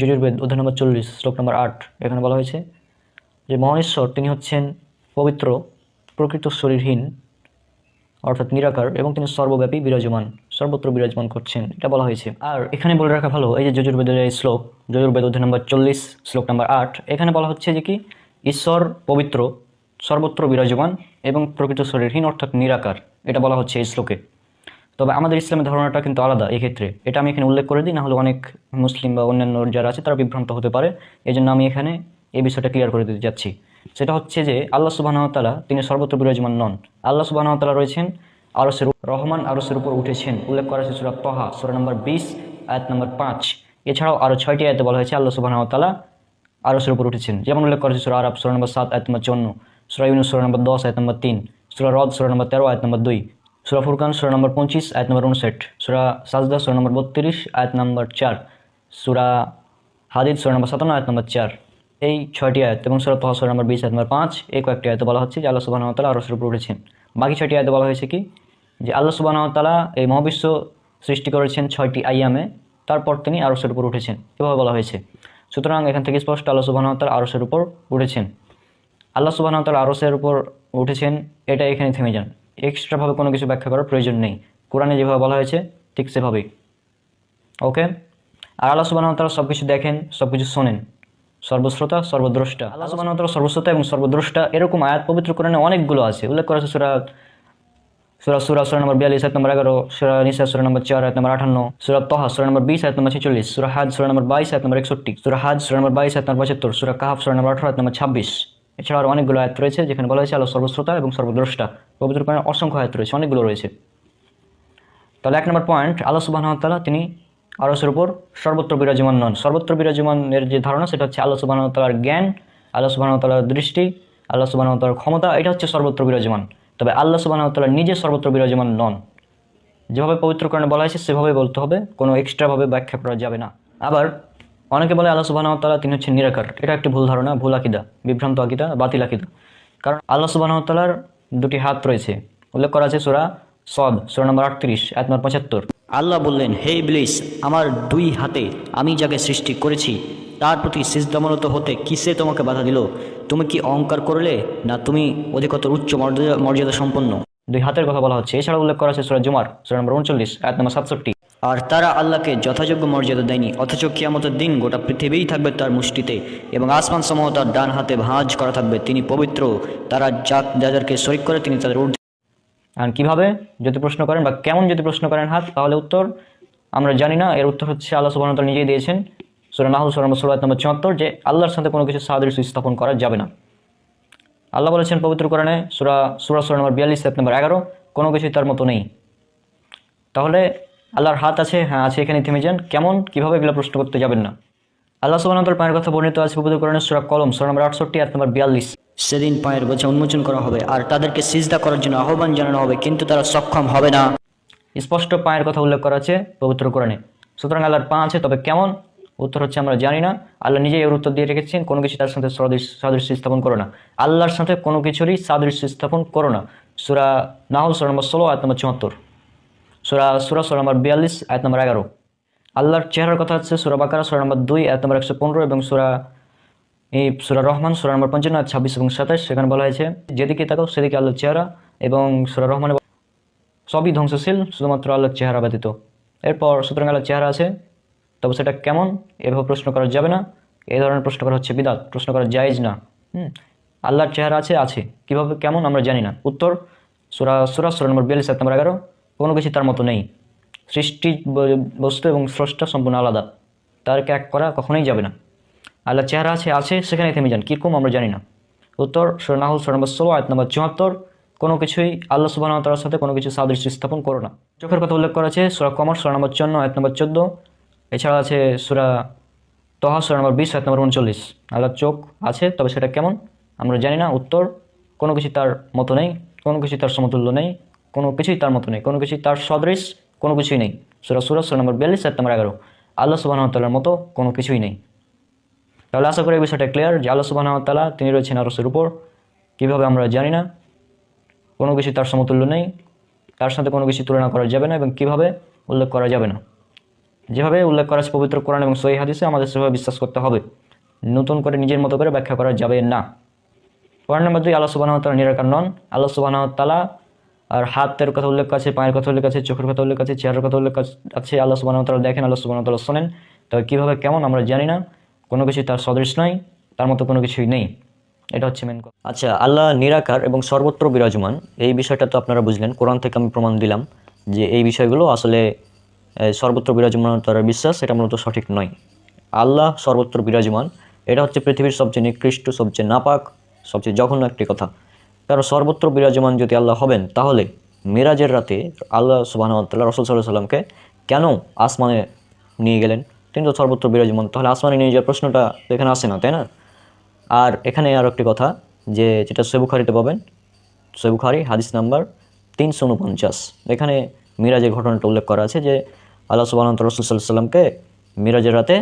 যজুর্বেদ অধ্যায় নম্বর চল্লিশ, শ্লোক নম্বর আট, এখানে বলা হয়েছে যে মহেশ্বর, তিনি হচ্ছেন পবিত্র, প্রকৃত শরীরহীন, অর্থাৎ নিরাকার, এবং তিনি সর্বব্যাপী বিরাজমান, সর্বত্র বিরাজমান করছেন, এটা বলা হয়েছে। আর এখানে বলে রাখা ভালো, এই যে যজুর্বেদের এই শ্লোক যজুর্বেদ অধ্যায় নম্বর চল্লিশ, শ্লোক নম্বর আট, এখানে বলা হচ্ছে যে কি? ঈশ্বর পবিত্র, সর্বত্র বিরাজমান, এবং প্রকৃত শরীরহীন, অর্থাৎ নিরাকার, এটা বলা হচ্ছে এই শ্লোকে। তবে আমাদের ইসলামের ধারণাটা কিন্তু আলাদা এক্ষেত্রে। এটা আমি এখানে উল্লেখ করে দিই না হলে অনেক মুসলিম বা অন্যান্য যারা আছে তারা বিভ্রান্ত হতে পারে। এই জন্য আমি এখানে এই বিষয়টা ক্লিয়ার করে দিতে যাচ্ছি। সেটা হচ্ছে যে, আল্লাহ সুবাহতালা তিনি সর্বত্র বিরাজমান নন। আল্লাহ সুবাহতালা রয়েছেন আরসের রহমান আরসের উপর উঠেছেন। উল্লেখ করা হয়েছে সুরা তহা, সুরা নম্বর বিশ, আয়াত নম্বর পাঁচ। এছাড়াও আরও ছয়টি আয়াতে বলা হয়েছে, আল্লাহ সুবাহতালা আরসের উপর উঠেছেন। যেমন উল্লেখ করা হয়েছে সুরা আরব সুরা নম্বর সাত, আয়াত নম্বর চন্ন। সুরা ইউনুস, সুরা নম্বর দশ, আয়াত নম্বর তিন। সুরা রদ, সুরা নম্বর তেরো, আয়াত নম্বর দুই। সুরা ফুরকান, সুরা নম্বর পঁচিশ, আয়াত নম্বর উনষাট। সুরা সাজদা, সুরা নম্বর বত্রিশ, আয়াত নম্বর চার। সুরা হাদিদ, সুরা নম্বর সাতান্ন, আয়াত নম্বর চার। এই ছয়টি আয়াত এবং সুরা তহা, সুরা নম্বর বিশ, আয়াত নম্বর পাঁচ, এই কয়েকটি আয়তে বলা হচ্ছে যে আল্লাহ সুবাহ তালা আরসের উপর উঠেছেন বাকি ছয়টি আয়তে বলা হয়েছে কি? যে আল্লাহ সুবাহ তালা এই মহাবিশ্ব সৃষ্টি করেছেন ছয়টি আইয়ামে তারপর তিনি আরসের উপর উঠেছেন। এভাবে বলা হয়েছে। সুতরাং এখান থেকে স্পষ্ট আল্লাহ সুবাহ তালা আরসের উপর উঠেছেন। আল্লাহ সুবাহ তালা আরসের উপর উঠেছেন এটা এখানে থেমে যান। এক্সট্রাভাবে কোনো কিছু ব্যাখ্যা করার প্রয়োজন নেই। কোরআনে যেভাবে বলা হয়েছে, ঠিক সেভাবেই। ওকে আর আল্লাহ সুবাহ তালা সব কিছু দেখেন সব কিছু শোনেন। সর্বশ্রোতা, সর্বদ্রষ্টা। আল্লাহ সুবাহ তালা সর্বশ্রোতা এবং সর্বদ্রষ্টা, এরকম আয়াত পবিত্র কোরআনে অনেকগুলো আছে। উল্লেখ করা আছে সুরা সুরা সুরা সুরা নম্বর বিয়াল্লিশ, আয়াত নম্বর এগারো, সুরা নিসা, সুরা নম্বর চার, আয়াত নম্বর আঠান্ন, সুরা তহা, সুরা নম্বর বিশ, আয়াত নম্বর ছেচল্লিশ, সুরা হাজ, সুরা নম্বর বাইশ, আয়াত নম্বর একষট্টি, সুরা হাজ, সুরা নম্বর বাইশ, আয়াত নম্বর পঁচাত্তর, সুরা কাহাফ, সুরা নম্বর আঠারো, আয়াত নম্বর ছাব্বিশ। এছাড়া আরও অনেকগুলো আয়াত রয়েছে যেখানে বলা হয়েছে, আল্লাহ সর্বশ্রোতা এবং সর্বদ্রষ্টা। পবিত্র কোরআনে অসংখ্য আয়াত রয়েছে, অনেকগুলো রয়েছে। তাহলে এক নম্বর পয়েন্ট আল্লাহ তাআলা তিনি আরসের উপর সর্বত্র বিরাজমান নন। সর্বত্র বিরাজমানের যে ধারণা, সেটা হচ্ছে আল্লাহ সুবাহ তালার জ্ঞান, আল্লাহ সুবাহ তালার দৃষ্টি, আল্লাহ সুবাহ তালার ক্ষমতা, এটা হচ্ছে সর্বত্র বিরাজমান। তবে আল্লাহ সুবাহ তালা নিজে সর্বত্র বিরাজমান নন। যেভাবে পবিত্র কোরআনে বলা হয়েছে সেভাবে বলতে হবে, কোনো এক্সট্রাভাবে ব্যাখ্যা করা যাবে না। আবার অনেকে বলে আল্লাহ সুবাহ তালা তিনি হচ্ছেন নিরাকার। এটা একটি ভুল ধারণা ভুল আকিদা বিভ্রান্ত আকিদা বাতিল আকিদা। কারণ আল্লাহ সুবাহ তালার দুটি হাত রয়েছে। উল্লেখ করা আছে সুরা সদ সুরা নম্বর আটত্রিশ এক নম্বর পঁচাত্তর। আল্লাহ বললেন হে ইবলিস আমার দুই হাতে আমি যাকে সৃষ্টি করেছি তার প্রতি সিজদামনত হতে কিসে তোমাকে বাধা দিল? তুমি কি অহংকার করলে না তুমি অধিকতর উচ্চ মর্যাদা মর্যাদা সম্পন্ন? দুই হাতের কথা বলা হচ্ছে। এছাড়া উল্লেখ করা আছে সুরা জুমার সুরা নম্বর উনচল্লিশ এক নম্বর সাতষট্টি। আর তারা আল্লাহকে যথাযোগ্য মর্যাদা দেয়নি, অথচ কিয়ামতের দিন গোটা পৃথিবীই থাকবে তার মুষ্টিতে এবং আসমান সমূহ তার ডান হাতে ভাঁজ করা থাকবে। তিনি পবিত্র, তারা যা যাদেরকে শরিক করে তিনি তাদের ঊর্ধ্বে আর কীভাবে? যদি প্রশ্ন করেন বা কেমন যদি প্রশ্ন করেন হাত, তাহলে উত্তর আমরা জানি না। এর উত্তর হচ্ছে আল্লাহ সুবাহ নিজেই দিয়েছেন। সুরা নাহুল, সুরা নম্বর নম্বর চুয়াত্তর, যে আল্লাহর সাথে কোনো কিছু সাদৃশ্য স্থাপন করা যাবে না। আল্লাহ বলেছেন পবিত্র কোরআনে সুরা সুরা সুরা নম্বর বিয়াল্লিশ নম্বর এগারো, কোনো কিছুই তার মতো নেই। তাহলে আল্লাহর হাত আছে হ্যাঁ আছে এখানে থেমে যান কেমন? কীভাবে এগুলো প্রশ্ন করতে যাবেন না। আল্লাহ সুবাহ তাআলার পায়ের কথা বর্ণিত আছে পবিত্র কোরআনে সুরা কলম, সুরা নম্বর আটষট্টি, আয়াত নম্বর বিয়াল্লিশ। সেদিন পায়ের বোঝা উন্মোচন করা হবে আর তাদেরকে সিজদা করার জন্য আহ্বান জানানো হবে, কিন্তু তারা সক্ষম হবে না। স্পষ্ট পায়ের কথা উল্লেখ করা আছে পবিত্র কোরআনে। সুতরাং আল্লাহর পা আছে, তবে কেমন? উত্তর হচ্ছে, আমরা জানি না। আল্লাহ নিজেই এর উত্তর দিয়ে রেখেছেন, কোনো কিছু তার সাথে সাদৃশ্য স্থাপন করো না। আল্লাহর সাথে কোনো কিছুরই সাদৃশ্য স্থাপন করো না। সুরা নাহুল, সুরা নম্বর ষোলো আট নম্বর চুয়াত্তর। সুরা সুরা সুরা নম্বর বিয়াল্লিশ, আয়াত নম্বর এগারো। আল্লাহর চেহারার কথা হচ্ছে সুরা বাকারা, সুরা নম্বর দুই, আয়াত নম্বর একশো পনেরো এবং সুরা এই সুরা রহমান, সুরা নম্বর পঞ্চান্ন ছাব্বিশ এবং সাতাশ, সেখানে বলা হয়েছে, যেদিকে তাকাও সেদিকে আল্লাহর চেহারা এবং সুরা রহমানে সবই ধ্বংসশীল, শুধুমাত্র আল্লাহর চেহারা ব্যতীত। এরপর সুতরাং আল্লাহর চেহারা আছে, তবে সেটা কেমন, এভাবে প্রশ্ন করা যাবে না। এই ধরনের প্রশ্ন করা হচ্ছে বিদাত, প্রশ্ন করা জায়েজ না। হুম, আল্লাহর চেহারা আছে আছে। কীভাবে কেমন আমরা জানি না। উত্তর, সুরা সুরা সুরা নম্বর বিয়াল্লিশ এক নম্বর এগারো কোনো কিছু তার মতো নেই। সৃষ্টি বস্তু এবং স্রষ্টা সম্পূর্ণ আলাদা। তাদেরকে এক করা কখনোই যাবে না। আল্লাহ চেহারা আছে আছে সেখানে থেমে যান। কীরকম আমরা জানি না। উত্তর, সুরা নাহুল, সুরা নম্বর ষোলো, আয়াত নম্বর চুয়াত্তর, কোনো কিছুই আল্লাহ সুবাহ তালার সাথে কোনো কিছু সাদৃশ্য স্থাপন করো না। চোখের কথা উল্লেখ করা আছে, সুরা কমর, সুরা নম্বর চন্ন আয়াত নম্বর চোদ্দ, এছাড়া আছে সুরা তহা, সুরা নম্বর বিশ, আয়াত নম্বর উনচল্লিশ। আল্লাহর চোখ আছে, তবে সেটা কেমন? আমরা জানি না। উত্তর, কোনো কিছু তার মতো নেই, কোনো কিছু তার সমতুল্য নেই। কোনো কিছুই তার মতো নেই, কোনো কিছুই তার সদৃশ, কোনো কিছুই নেই। সুরা সুরা সুরা নম্বর বিয়াল্লিশ নম্বর এগারো। আল্লাহ সুবাহ তাল্লার মতো কোনো কিছুই নেই। তাহলে আশা করি এই বিষয়টা ক্লিয়ার যে আল্লাহ সুবাহ তালা তিনি রয়েছেন আরসের উপর। কীভাবে আমরা জানি না? কোনো কিছু তার সমতুল্য নেই। তার সাথে কোনো কিছু তুলনা করা যাবে না এবং কীভাবে? উল্লেখ করা যাবে না। যেভাবে উল্লেখ করা পবিত্র কোরআন এবং সহি হাদিসে, আমাদের সেভাবে বিশ্বাস করতে হবে। নতুন করে নিজের মতো করে ব্যাখ্যা করা যাবে না। পয়েন্ট নাম্বার দুই, আল্লাহ সুবাহ তালা নিরাকার নন। আল্লাহ সুবাহ তালা আর হাতের কথা উল্লেখ আছে, পায়ের কথা উল্লেখ আছে, চোখের কথা উল্লেখ আছে, চেহারার কথা উল্লেখ আছে, আল্লাহ সুবাহ তালা দেখেন, আল্লাহ সুবাহ তালা শোনেন। তবে কীভাবে, কেমন আমরা জানি না। কোনো কিছু তার সদৃশ নয়, তার মতো কোনো কিছুই নেই। এটা হচ্ছে মেন কথা। আচ্ছা আল্লাহ নিরাকার এবং সর্বত্র বিরাজমান। এই বিষয়টা তো আপনারা বুঝলেন, কোরআন থেকে আমি প্রমাণ দিলাম যে এই বিষয়গুলো আসলে সর্বত্র বিরাজমান তার বিশ্বাস, এটা মূলত সঠিক নয়। আল্লাহ সর্বত্র বিরাজমান, এটা হচ্ছে পৃথিবীর সবচেয়ে নিকৃষ্ট, সবচেয়ে নাপাক, সবচেয়ে জঘন্য একটি কথা। কারণ সর্বত্র বিরাজমান যদি আল্লাহ হবেন, তাহলে মিরাজের রাতে আল্লাহ সুবাহতাল্লাহ রসুল সাল্লাহ সাল্লামকে কেন আসমানে নিয়ে গেলেন? তিনি তো সর্বত্র বিরাজমান, তাহলে আসমানে নিয়ে যাওয়ার প্রশ্নটা এখানে আসে না, তাই না? আর এখানে আরও একটি কথা যে, যেটা সেবুখারিতে পাবেন সেবুখারি হাদিস নাম্বার তিনশো উনপঞ্চাশ। এখানে মিরাজের ঘটনাটা উল্লেখ করা আছে যে, আল্লাহ সুবাহ রসুল সাল্লাহ সাল্লামকে মিরাজের রাতে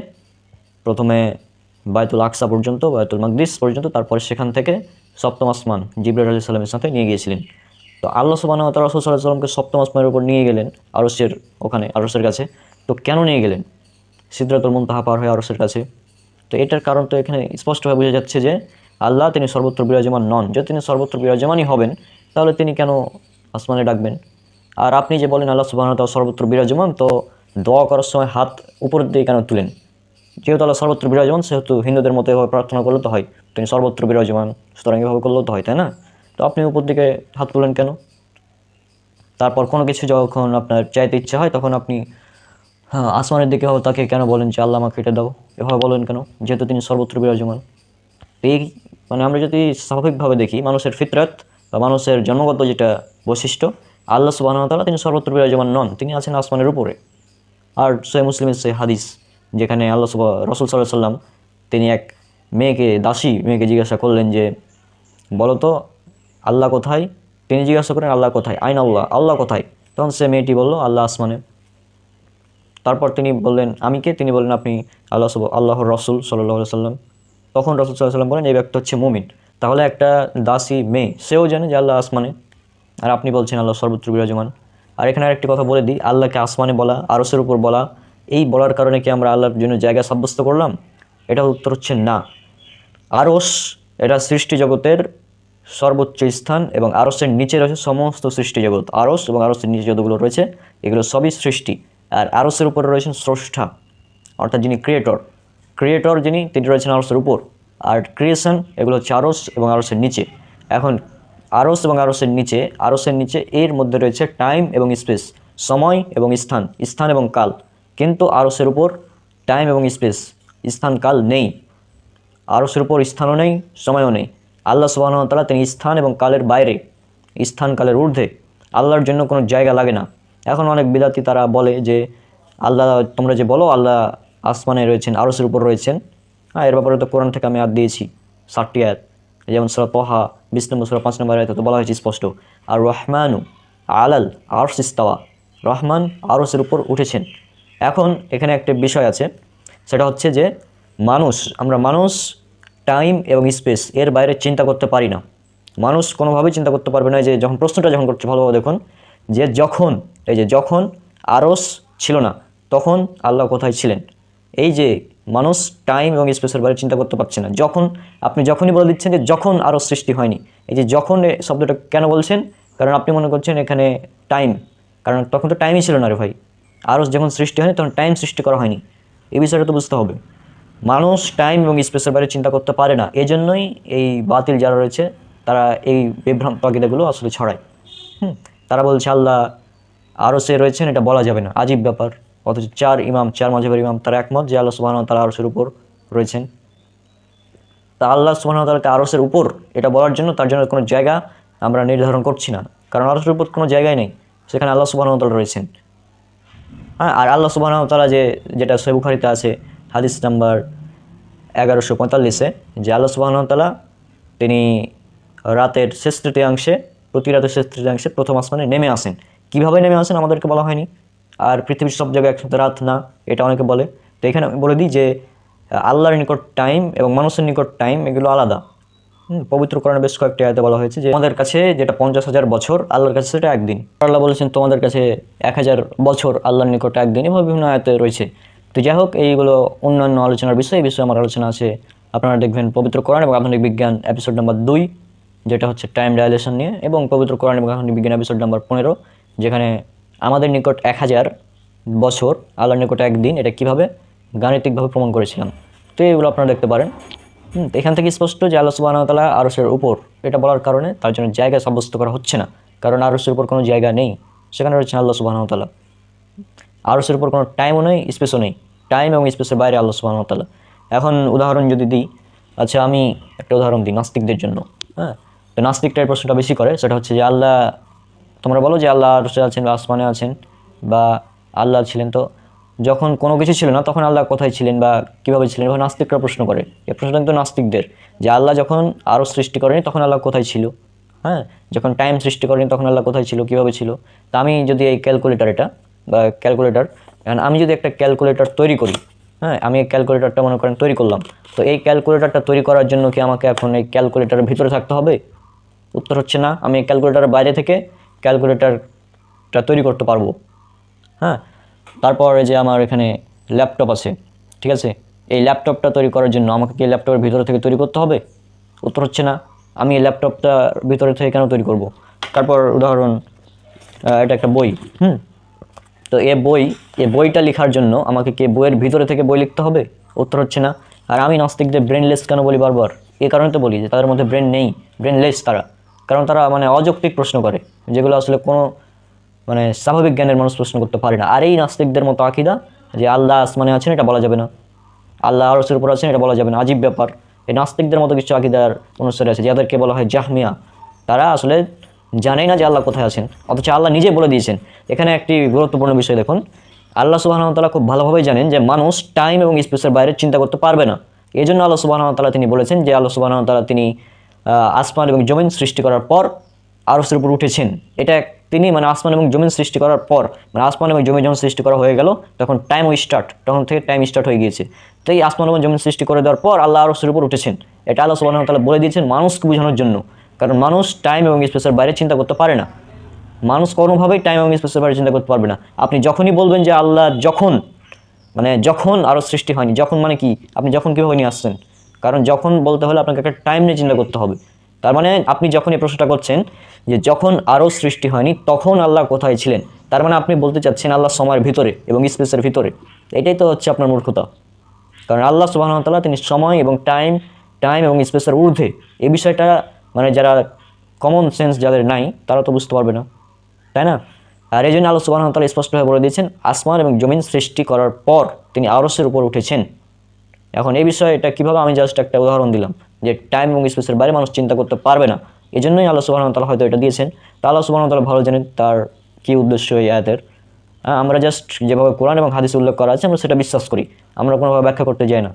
প্রথমে বায়তুল আকসা পর্যন্ত বায়তুল মাকদিস পর্যন্ত, তারপরে সেখান থেকে সপ্তম আসমান জিবরাল আলি সাল্লামের সাথে নিয়ে গিয়েছিলেন। তো আল্লাহ সুবাহ রসুল সাল্লাহ সাল্লামকে সপ্তম আসমানের উপর নিয়ে গেলেন আরসের ওখানে আরসের কাছে। তো কেন নিয়ে গেলেন? সিদ্ধাতুল মুনতাহা পার হয়ে আরসের কাছে। তো এটার কারণ তো এখানে স্পষ্টভাবে বোঝা যাচ্ছে যে আল্লাহ তিনি সর্বত্র বিরাজমান নন। যদি তিনি সর্বত্র বিরাজমানই হবেন, তাহলে তিনি কেন আসমানে ডাকবেন? আর আপনি যে বলেন আল্লাহ সুবাহ সর্বত্র বিরাজমান, তো দোয়া করার সময় হাত উপরের দিকে কেন তুলেন? যেহেতু আল্লাহ সর্বত্র বিরাজমান, সেহেতু হিন্দুদের মতো এভাবে প্রার্থনা করলে তো হয়। তিনি সর্বত্র বিরাজমান, সুতরাং এভাবে করলেও তো হয়, তাই না? তো আপনি উপর দিকে হাত তুলেন কেন? তারপর কোনো কিছু যখন আপনার চাইতে ইচ্ছা হয়, তখন আপনি হ্যাঁ আসমানের দিকে হোক, তাকে কেন বলেন যে আল্লাহ আমাকে এটা দাও? এভাবে বলেন কেন? যেহেতু তিনি সর্বত্র বিরাজমান। এই মানে আমরা যদি স্বাভাবিকভাবে দেখি, মানুষের ফিতরাত বা মানুষের জন্মগত যেটা বৈশিষ্ট্য, আল্লাহ সুবাহ তাআলা তিনি সর্বত্র বিরাজমান নন, তিনি আছেন আসমানের উপরে। আর সে মুসলিমের সে হাদিস, যেখানে আল্লাহ সুবাহ রসুল সাল্লাহ সাল্লাম তিনি এক মেয়েকে, দাসী মেয়েকে জিজ্ঞাসা করলেন যে, বলো তো, আল্লাহ কোথায়? তিনি জিজ্ঞাসা করেন, আল্লাহ কোথায়? আইন আল্লাহ আল্লাহ কোথায়? তখন সে মেয়েটি বলল, আল্লাহ আসমানে। তারপর তিনি বললেন, আমি কে? তিনি বললেন, আপনি আল্লাহ আল্লাহর রসুল সাল্লাহ সাল্লাম তখন রসুল সাল্লাহ সাল্লাম বলেন, এই ব্যক্তি হচ্ছে মুমিন। তাহলে একটা দাসী মেয়ে, সেও জানে যে আল্লাহ আসমানে। আর আপনি বলছেন, আল্লাহ সর্বত্র বিরাজমান। আর এখানে আরেকটি কথা বলে দিই, আল্লাহকে আসমানে বলা, আরসের উপর বলা, এই বলার কারণে কি আমরা আল্লাহর জন্য জায়গা সাব্যস্ত করলাম? এটা উত্তর হচ্ছে না। আরস, এটা সৃষ্টি জগতের সর্বোচ্চ স্থান এবং আরসের নিচে রয়েছে সমস্ত সৃষ্টি জগৎ। আরস এবং আরসের নিচে যতগুলো রয়েছে, এগুলো সবই সৃষ্টি। আর আরসের উপরে রয়েছেন স্রষ্টা, অর্থাৎ যিনি ক্রিয়েটর ক্রিয়েটর যিনি, তিনি রয়েছেন আরসের উপর। আর ক্রিয়েশন এগুলো হচ্ছে আরস এবং আরসের নিচে। এখন, আরস এবং আরসের নিচে আরসের নিচে এর মধ্যে রয়েছে টাইম এবং স্পেস সময় এবং স্থান স্থান এবং কাল। কিন্তু আরসের উপর টাইম এবং স্পেস স্থান কাল নেই। আরসের উপর স্থানও নেই, সময়ও নেই। আল্লাহ সুবাহতালা তিনি স্থান এবং কালের বাইরে, স্থান কালের ঊর্ধ্বে। আল্লাহর জন্য কোনো জায়গা লাগে না। এখন অনেক বিদাতি তারা বলে যে, আল্লাহ, তোমরা যে বলো, আল্লাহ আসমানে রয়েছেন, আরসের উপর রয়েছেন। হ্যাঁ এর ব্যাপারে তো কোরআন থেকে আমি আয়াত দিয়েছি, ষাটটি আয়াত। যেমন সুরা তহা, বিশ নম্বর, সুরা পাঁচ নম্বর আয়াতে তো বলা হয়েছে স্পষ্ট। আর রহমানু আলাল আরস ইস্তাওয়া, রহমান আরসের উপর উঠেছেন। এখন এখানে একটা বিষয় আছে, সেটা হচ্ছে যে মানুষ, আমরা মানুষ টাইম এবং স্পেস এর বাইরে চিন্তা করতে পারি না। মানুষ কোনোভাবেই চিন্তা করতে পারবে না যে যখন প্রশ্নটা যখন করছে ভালোভাবে দেখুন, যে যখন, এই যে যখন আরস ছিল না, তখন আল্লাহ কোথায় ছিলেন? এই যে মানুষ টাইম এবং স্পেসের বাইরে চিন্তা করতে পারছে না। যখন, আপনি যখনই বলে দিচ্ছেন যে যখন আরও সৃষ্টি হয়নি, এই যে যখন শব্দটা কেন বলছেন? কারণ আপনি মনে করছেন এখানে টাইম কারণ তখন তো টাইমই ছিল না রে ভাই। আরও যখন সৃষ্টি হয়নি, তখন টাইম সৃষ্টি করা হয়নি। এই বিষয়টা তো বুঝতে হবে। মানুষ টাইম এবং স্পেসের বাইরে চিন্তা করতে পারে না। এই জন্যই এই বাতিল যারা রয়েছে, তারা এই বিভ্রান্ত আসলে ছড়ায়। হুম, তারা বলছে, আল্লাহ আরও সে রয়েছেন, এটা বলা যাবে না। আজীব ব্যাপার। অথচ চার ইমাম, চার মাঝের ইমাম, তারা একমত যে আল্লাহ সুবাহ তারা আরসের উপর রয়েছেন। তা আল্লাহ সুবাহ তালাকে আরসের উপর এটা বলার জন্য তার জন্য কোনো জায়গা আমরা নির্ধারণ করছি না। কারণ আরসের উপর কোনো জায়গায় নেই। সেখানে আল্লাহ সুবাহ তালা রয়েছেন। হ্যাঁ আর আল্লাহ সুবাহ তালা যে, যেটা সৈবুখারিতে আছে হাদিস নাম্বার এগারোশো পঁয়তাল্লিশে, যে আল্লাহ সুবাহ তিনি রাতের শেষ তৃতীয়াংশে, প্রতি রাতের শেষ তৃতীয়াংশে প্রথম আসমানে নেমে আসেন। কীভাবে নেমে আসেন আমাদেরকে বলা হয়নি। আর পৃথিবীর সব জায়গায় একসাথে রাত না, এটা অনেকে বলে। তো এখানে আমি বলে দিই যে, আল্লাহর নিকট টাইম এবং মানুষের নিকট টাইম এগুলো আলাদা। পবিত্র কোরআনে বেশ কয়েকটি আয়তে বলা হয়েছে যে আমাদের কাছে যেটা পঞ্চাশ হাজার বছর, আল্লাহর কাছে সেটা একদিন। আল্লাহ বলেছেন, তোমাদের কাছে এক হাজার বছর আল্লাহর নিকট একদিন। এভাবে বিভিন্ন আয়তে রয়েছে। তো যাই হোক, এইগুলো অন্যান্য আলোচনার বিষয়, এই বিষয়ে আমার আলোচনা আছে। আপনারা দেখবেন পবিত্র কোরআন এবং আধুনিক বিজ্ঞান এপিসোড নাম্বার দুই, যেটা হচ্ছে টাইম ডায়ালেশন নিয়ে, এবং পবিত্র কোরআন এবং আধুনিক বিজ্ঞান এপিসোড নাম্বার পনেরো, যেখানে আমাদের নিকট এক হাজার বছর, আল্লাহর নিকট একদিন এটা কীভাবে? গাণিতিকভাবে প্রমাণ করেছিলাম। তো এইগুলো আপনারা দেখতে পারেন। এখান থেকে স্পষ্ট যে আল্লাহ সুবাহ তালা আরসের উপর এটা বলার কারণে তার জন্য জায়গা সাব্যস্ত করা হচ্ছে না, কারণ আরসের উপর কোনো জায়গা নেই, সেখানে রয়েছেন আল্লাহ সুবাহ তালা আরসের উপর কোনো টাইমও নেই স্পেসও নেই। টাইম এবং স্পেসের বাইরে আল্লাহ তালা এখন উদাহরণ যদি দিই আচ্ছা আমি একটা উদাহরণ দিই নাস্তিকদের জন্য হ্যাঁ? তো নাস্তিকটার প্রশ্নটা বেশি করে, সেটা হচ্ছে যে আল্লাহ, তোমরা বলো যে আল্লাহ আরসে আছেন বা আসমানে আছেন বা আল্লাহ ছিলেন, তো যখন কোনো কিছু ছিল না, তখন আল্লাহ কোথায় ছিলেন বা কীভাবে ছিলেন? এভাবে নাস্তিকরা প্রশ্ন করে। এই প্রশ্নটা কিন্তু নাস্তিকদের, যে আল্লাহ যখন আরও সৃষ্টি করেনি, তখন আল্লাহ কোথায় ছিল? হ্যাঁ? যখন টাইম সৃষ্টি করেনি, তখন আল্লাহ কোথায় ছিল? কীভাবে ছিল? তা আমি যদি এই ক্যালকুলেটার এটা ক্যালকুলেটার এখন আমি যদি একটা ক্যালকুলেটর তৈরি করি হ্যাঁ আমি এই ক্যালকুলেটরটা মনে করেন তৈরি করলাম, তো এই ক্যালকুলেটরটা তৈরি করার জন্য কি আমাকে এখন এই ক্যালকুলেটারের ভিতরে থাকতে হবে? উত্তর হচ্ছে না, আমি এই ক্যালকুলেটারের বাইরে থেকে ক্যালকুলেটারটা তৈরি করতে পারব। হ্যাঁ তারপরে যে আমার এখানে ল্যাপটপ আছে, ঠিক আছে? এই ল্যাপটপটা তৈরি করার জন্য আমাকে কি ল্যাপটপের ভিতরে থেকে তৈরি করতে হবে? উত্তর হচ্ছে না, আমি এই ল্যাপটপটা ভিতরে থেকে কেন তৈরি করব? তারপর উদাহরণ এটা একটা বই, হুম? তো এ বই, এ বইটা লেখার জন্য আমাকে কি বইয়ের ভিতরে থেকে বই লিখতে হবে? উত্তর হচ্ছে না। আর আমি নাস্তিকদের ব্রেনলেস কেন বলি বারবার? এ কারণে তো বলি যে তাদের মধ্যে ব্রেন নেই, ব্রেনলেস তারা। কারণ তারা মানে অযৌক্তিক প্রশ্ন করে, যেগুলো আসলে কোনো মানে স্বাভাবিক জ্ঞানের মানুষ প্রশ্ন করতে পারে না। আর এই নাস্তিকদের মতো আকিদা যে আল্লাহ আসমানে আছেন এটা বলা যাবে না। আল্লাহ আরসের উপর আছেন এটা বলা যাবে না। আজীব ব্যাপার। এই নাস্তিকদের মতো কিছু আকিদার অনুসারে আছে, যাদেরকে বলা হয় জাহমিয়া। তারা আসলে জানেই না যে আল্লাহ কোথায় আছেন, অথচ আল্লাহ নিজে বলে দিয়েছেন। এখানে একটি গুরুত্বপূর্ণ বিষয় দেখুন, আল্লাহ সুবাহতালা খুব ভালোভাবেই জানেন যে মানুষ টাইম এবং স্পেসের বাইরে চিন্তা করতে পারবে না। এই জন্য আল্লাহ সুবাহতালা তিনি বলেছেন যে আল্লাহ সুবাহতালা তিনি আসমান এবং জমিন সৃষ্টি করার পর আরসের উপর উঠেছেন। এটা তিনি মানে আসমান এবং জমিন সৃষ্টি করার পর মানে আসমান এবং জমি যখন সৃষ্টি করা হয়ে গেল, তখন টাইম স্টার্ট তখন থেকে টাইম স্টার্ট হয়ে গিয়েছে। তাই আসমান এবং জমিন সৃষ্টি করে দেওয়ার পর আল্লাহ আরসের উপর উঠেছেন। এটা আল্লাহ সুবাহ তালা বলে দিয়েছেন মানুষকে বোঝানোর জন্য। কারণ মানুষ টাইম এবং স্পেসের বাইরে চিন্তা করতে পারে না। মানুষ কোনোভাবেই টাইম এবং স্পেসের বাইরে চিন্তা করতে পারবে না। আপনি যখনই বলবেন যে আল্লাহ যখন মানে যখন আরও সৃষ্টি হয়নি, যখন মানে কি? আপনি যখন কীভাবে নিয়ে আসছেন? কারণ যখন বলতে হলে আপনাকে একটা টাইম নিয়ে চিন্তা করতে হবে। তার মানে আপনি যখন এই প্রশ্নটা করছেন যে যখন আরও সৃষ্টি হয়নি, তখন আল্লাহ কোথায় ছিলেন? তার মানে আপনি বলতে চাচ্ছেন আল্লাহ সময়ের ভিতরে এবং স্পেসের ভিতরে। এটাই তো হচ্ছে আপনার মূর্খতা। কারণ আল্লাহ সুবাহতাল্লাহ তিনি সময় এবং টাইম টাইম এবং স্পেসের ঊর্ধ্বে। এই বিষয়টা মানে যারা কমন সেন্স যাদের নাই, তারা তো বুঝতে পারবে না। তাই না? আর এই জন্য আল্লাহ সুবাহতাল্লাহ স্পষ্টভাবে বলে দিয়েছেন, আসমান এবং জমিন সৃষ্টি করার পর তিনি আরসের উপর উঠেছেন। এখন এই বিষয়ে এটা কীভাবে আমি জাস্ট একটা উদাহরণ দিলাম, যে টাইম এবং স্পেসের বাইরে মানুষ চিন্তা করতে পারবে না এই জন্যই আল্লাহ সুবাহতাল্লাহ হয়তো এটা দিয়েছেন। তা আল্লাহ সুবাহতাল্লাহ ভালো জানেন তার কী উদ্দেশ্য এই আয়াতের। আমরা জাস্ট যেভাবে কোরআন এবং হাদিস উল্লেখ করা আছে, আমরা সেটা বিশ্বাস করি, আমরা কোনোভাবে ব্যাখ্যা করতে যাই না।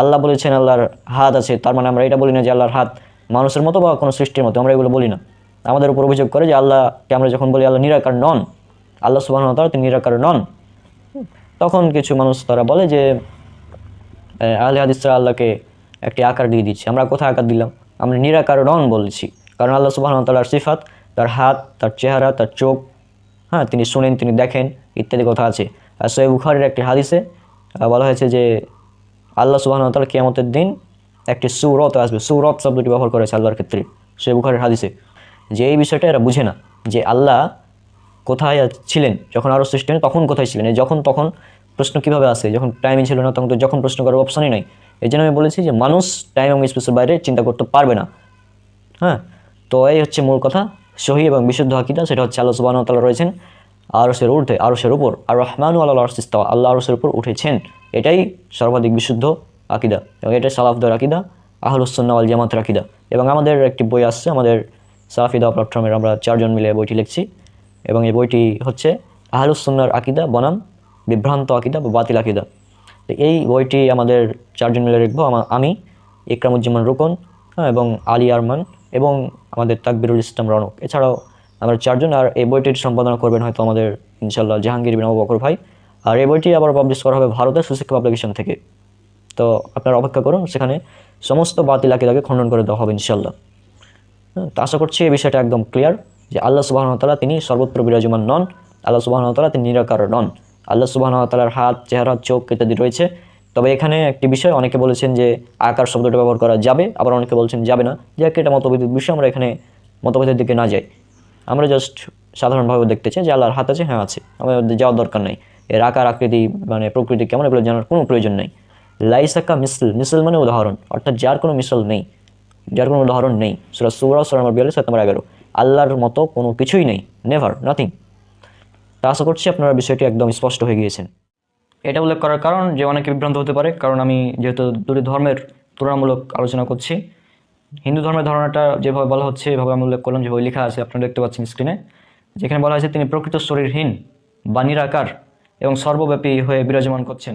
আল্লাহ বলেছেন, আল্লাহর হাত আছে, তার মানে আমরা এটা বলি না যে আল্লাহর হাত মানুষের মতো বা কোনো সৃষ্টির মতো, আমরা এগুলো বলি না। আমাদের উপর অভিযোগ করে যে আল্লাহকে আমরা যখন বলি আল্লাহ নিরাকার নন, আল্লাহ সুবাহ তিনি নিরাকার নন। তখন কিছু মানুষ তারা বলে যে আহলে হাদিসরা আল্লাহকে একটি আকার দিয়ে দিচ্ছে। আমরা কোথায় আকার দিলাম? আমরা নিরাকার নন বলছি। কারণ আল্লাহ সুবাহ তাল্লার সিফাত, তার হাত, তার চেহারা, তার চোখ হ্যাঁ তিনি শুনেন, তিনি দেখেন, ইত্যাদি কথা আছে। আর সোহেব বুখারের একটি হাদিসে বলা হয়েছে যে, আল্লাহ সুবাহ তাল্লাহ কিয়ামতের দিন একটি সুরত আসবে। সুরত শব্দটি ব্যবহার করেছে আল্লাহর ক্ষেত্রে, সে বুখারের হাদিসে। যে এই বিষয়টা এরা বুঝে না যে আল্লাহ কোথায় ছিলেন, যখন আরও সৃষ্টি হয়নি, তখন কোথায় ছিলেন? যখন তখন প্রশ্ন কীভাবে আসে? যখন টাইমে ছিল না, তখন তো যখন প্রশ্ন করার অপশনই নাই। এই জন্য আমি বলেছি যে মানুষ টাইম এবং স্পেসের বাইরে চিন্তা করতে পারবে না। হ্যাঁ? তো এই হচ্ছে মূল কথা। সহি এবং বিশুদ্ধ হাকিদা সেটা হচ্ছে আল্লাহ সুবাহ তালা রয়েছেন আরসের ঊর্ধ্বে আরসের উপর। আর রহমান আল্লাহ আল্লাহ আরসের উপর উঠেছেন। এটাই সর্বাধিক বিশুদ্ধ আকিদা। এবং এটা সালাফদার আকিদা আহলুসন্না আল জামাতের আকিদা। এবং আমাদের একটি বই আসছে আমাদের সাফিদা প্ল্যাটফর্মের আমরা চারজন মিলে বইটি লিখছি। এবং এই বইটি হচ্ছে আহলুসন্নার আকিদা বনাম বিভ্রান্ত আকিদা বা বাতিল আকিদা। তো এই বইটি আমাদের চারজন মিলে লিখব, আমা- ইকরামুজ্জামান রুকন হ্যাঁ এবং আলী আরমান, এবং আমাদের তাকবিরুল ইসলাম রনক। এছাড়াও আমরা চারজন, আর এই বইটির সম্পাদনা করবেন হয়তো আমাদের ইনশাল্লাহ জাহাঙ্গীর বিন আবু বকর ভাই। আর এই বইটি আবার পাবলিশ করা হবে ভারতের সুশিক্ষা পাবলিকেশন থেকে। তো আপনারা অপেক্ষা করুন সেখানে সমস্ত বাতিল আকিদাকে খণ্ডন করে দেওয়া হবে ইনশাল্লাহ হ্যাঁ, তো আশা করছি এই বিষয়টা একদম ক্লিয়ার যে আল্লাহ সুবাহতালা তিনি সর্বত্র বিরাজমান নন আল্লাহ সুবাহতালা তিনি নিরাকার নন। আল্লাহ সুবাহতালার হাত চেহারা চোখ ইত্যাদি রয়েছে। তবে এখানে একটি বিষয় অনেকে বলেছেন যে আকার শব্দটা ব্যবহার করা যাবে আবার অনেকে বলছেন যাবে না। যে একটা মতভেদের বিষয় আমরা এখানে মতভেদের দিকে না যাই। আমরা জাস্ট সাধারণভাবে দেখতে চাই যে আল্লাহর হাত আছে হ্যাঁ আছে। আমাদের যাওয়ার দরকার নেই। এর আকার আকৃতি মানে প্রকৃতি কেমন এগুলো জানার কোনো প্রয়োজন নেই। লাইসাকা মিসল মিসল মানে উদাহরণ, অর্থাৎ যার কোনো মিসল নেই, যার কোনো উদাহরণ নেই। সুরা সুরা সুরা নম্বর বিয়াল্লিশ সাত নম্বর এগারো। আল্লাহর মতো কোনো কিছুই নেই নেভার নাথিং তা আশা করছি আপনারা বিষয়টি একদম স্পষ্ট হয়ে গিয়েছেন। এটা উল্লেখ করার কারণ যে অনেকে বিভ্রান্ত হতে পারে, কারণ আমি যেহেতু দুটি ধর্মের তুলনামূলক আলোচনা করছি। হিন্দু ধর্মের ধারণাটা যেভাবে বলা হচ্ছে, এভাবে আমি উল্লেখ করলাম, যেভাবে লেখা আছে, আপনারা দেখতে পাচ্ছেন স্ক্রিনে যেখানে বলা হয়েছে, তিনি প্রকৃত শরীরহীন বা নিরাকার এবং সর্বব্যাপী হয়ে বিরাজমান করছেন।